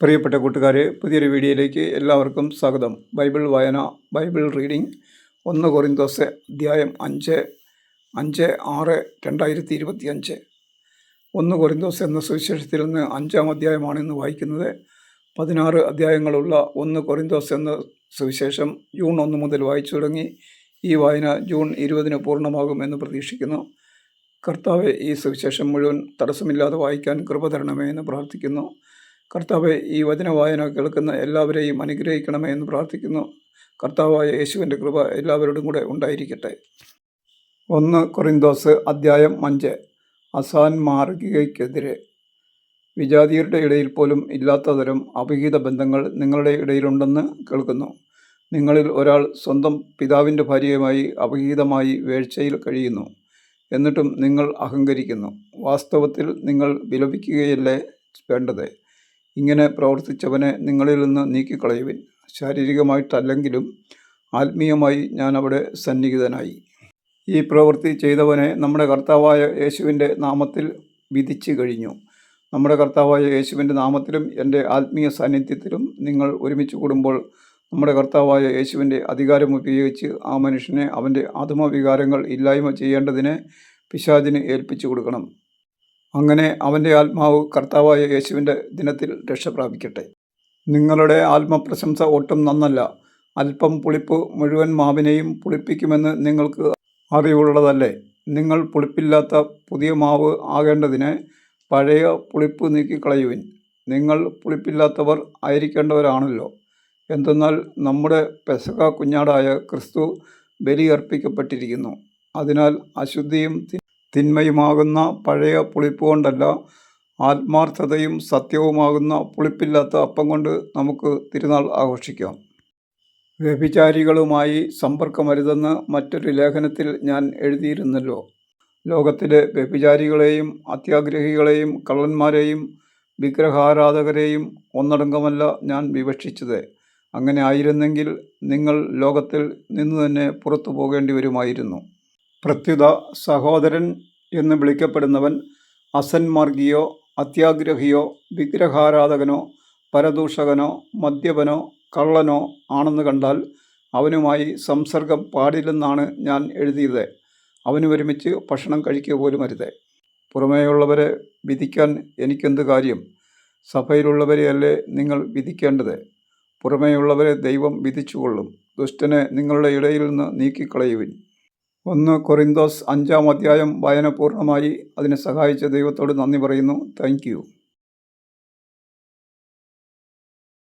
പ്രിയപ്പെട്ട കൂട്ടുകാരെ പുതിയൊരു വീഡിയോയിലേക്ക് എല്ലാവർക്കും സ്വാഗതം. ബൈബിൾ വായന ബൈബിൾ റീഡിംഗ് ഒന്ന് കൊറിന്തോസ് അധ്യായം അഞ്ച് അഞ്ച് ആറ് രണ്ടായിരത്തി ഇരുപത്തി അഞ്ച് ഒന്ന് കൊറിന്തോസ് എന്ന സുവിശേഷത്തിൽ നിന്ന് അഞ്ചാം അധ്യായമാണ് ഇന്ന് വായിക്കുന്നത്. പതിനാറ് അധ്യായങ്ങളുള്ള ഒന്ന് കൊറിന്തോസ് എന്ന സുവിശേഷം ജൂൺ ഒന്ന് മുതൽ വായിച്ചു തുടങ്ങി. ഈ വായന ജൂൺ ഇരുപതിന് പൂർണമാകും എന്ന് പ്രതീക്ഷിക്കുന്നു. കർത്താവ് ഈ സുവിശേഷം മുഴുവൻ തടസ്സമില്ലാതെ വായിക്കാൻ കൃപ തരണമേ എന്ന് പ്രാർത്ഥിക്കുന്നു. കർത്താവ് ഈ വചന വായന കേൾക്കുന്ന എല്ലാവരെയും അനുഗ്രഹിക്കണമേ എന്ന് പ്രാർത്ഥിക്കുന്നു. കർത്താവായ യേശുവിന്റെ കൃപ എല്ലാവരോടും കൂടെ ഉണ്ടായിരിക്കട്ടെ. ഒന്ന് കൊറിന്തോസ് അദ്ധ്യായം അഞ്ച്. അസാൻ മാർഗികയ്ക്കെതിരെ വിജാതിയരുടെ ഇടയിൽ പോലും ഇല്ലാത്ത തരം അഭിഹിത ബന്ധങ്ങൾ നിങ്ങളുടെ ഇടയിലുണ്ടെന്ന് കേൾക്കുന്നു. നിങ്ങളിൽ ഒരാൾ സ്വന്തം പിതാവിന്റെ ഭാര്യയുമായി അഭിഹിതമായി വേഴ്ചയിൽ കഴിയുന്നു. എന്നിട്ടും നിങ്ങൾ അഹങ്കരിക്കുന്നു. വാസ്തവത്തിൽ നിങ്ങൾ വിലപിക്കുകയല്ലേ വേണ്ടത്? ഇങ്ങനെ പ്രവർത്തിച്ചവനെ നിങ്ങളിൽ നിന്ന് നീക്കിക്കളയുവിൻ. ശാരീരികമായിട്ടല്ലെങ്കിലും ആത്മീയമായി ഞാൻ അവിടെ സന്നിഹിതനായി. ഈ പ്രവൃത്തി ചെയ്തവനെ നമ്മുടെ കർത്താവായ യേശുവിന്റെ നാമത്തിൽ വിധിച്ചു കഴിഞ്ഞു. നമ്മുടെ കർത്താവായ യേശുവിന്റെ നാമത്തിലും എന്റെ ആത്മീയ സാന്നിധ്യത്തിലും നിങ്ങൾ ഒരുമിച്ച് കൂടുമ്പോൾ നമ്മുടെ കർത്താവായ യേശുവിന്റെ അധികാരം ഉപയോഗിച്ച് ആ മനുഷ്യനെ അവന്റെ ആത്മവികാരങ്ങൾ ഇല്ലായ്മ ചെയ്യേണ്ടതിന് പിശാചിന് ഏൽപ്പിച്ചു കൊടുക്കണം. അങ്ങനെ അവന്റെ ആത്മാവ് കർത്താവായ യേശുവിന്റെ ദിനത്തിൽ രക്ഷ പ്രാപിക്കട്ടെ. നിങ്ങളുടെ ആത്മപ്രശംസ ഒട്ടും നന്നല്ല. അല്പം പുളിപ്പ് മുഴുവൻ മാവിനെയും പുളിപ്പിക്കുമെന്ന് നിങ്ങൾക്ക് അറിവുള്ളതല്ലേ. നിങ്ങൾ പുളിപ്പില്ലാത്ത പുതിയ മാവ് ആകേണ്ടതിന് പഴയ പുളിപ്പ് നീക്കിക്കളയുവിൻ. നിങ്ങൾ പുളിപ്പില്ലാത്തവർ ആയിരിക്കേണ്ടവരാണല്ലോ. എന്തെന്നാൽ നമ്മുടെ പെസക കുഞ്ഞാടായ ക്രിസ്തു ബലിയർപ്പിക്കപ്പെട്ടിരിക്കുന്നു. അതിനാൽ അശുദ്ധിയും തിന്മയുമാകുന്ന പഴയ പുളിപ്പ് കൊണ്ടല്ല ആത്മാർത്ഥതയും സത്യവുമാകുന്ന പുളിപ്പില്ലാത്ത അപ്പം കൊണ്ട് നമുക്ക് തിരുനാൾ ആഘോഷിക്കാം. വ്യഭിചാരികളുമായി സമ്പർക്കമരുതെന്ന് മറ്റൊരു ലേഖനത്തിൽ ഞാൻ എഴുതിയിരുന്നല്ലോ. ലോകത്തിലെ വ്യഭിചാരികളെയും അത്യാഗ്രഹികളെയും കള്ളന്മാരെയും വിഗ്രഹാരാധകരെയും ഒന്നടങ്കമല്ല ഞാൻ വിവക്ഷിച്ചത്. അങ്ങനെ ആയിരുന്നെങ്കിൽ നിങ്ങൾ ലോകത്തിൽ നിന്ന് തന്നെ പുറത്തു പോകേണ്ടി വരുമായിരുന്നു പ്രത്യുത സഹോദരൻ എന്ന് വിളിക്കപ്പെടുന്നവൻ അസന്മാർഗിയോ അത്യാഗ്രഹിയോ വിഗ്രഹാരാധകനോ പരദൂഷകനോ മദ്യപനോ കള്ളനോ ആണെന്ന് കണ്ടാൽ അവനുമായി സംസർഗം പാടില്ലെന്നാണ് ഞാൻ എഴുതിയത്. അവനുമൊരുമിച്ച് ഭക്ഷണം കഴിക്കുക പോലും അരുത്. പുറമേയുള്ളവരെ വിധിക്കാൻ എനിക്കെന്ത് കാര്യം? സഭയിലുള്ളവരെയല്ലേ നിങ്ങൾ വിധിക്കേണ്ടത്? പുറമേയുള്ളവരെ ദൈവം വിധിച്ചുകൊള്ളും. ദുഷ്ടനെ നിങ്ങളുടെ ഇടയിൽ നിന്ന് നീക്കിക്കളയുവിൻ. ഒന്ന് കൊറിന്തോസ് അഞ്ചാം അധ്യായം വായന പൂർണമായി. അതിനെ സഹായിച്ച ദൈവത്തോട് നന്ദി പറയുന്നു. താങ്ക്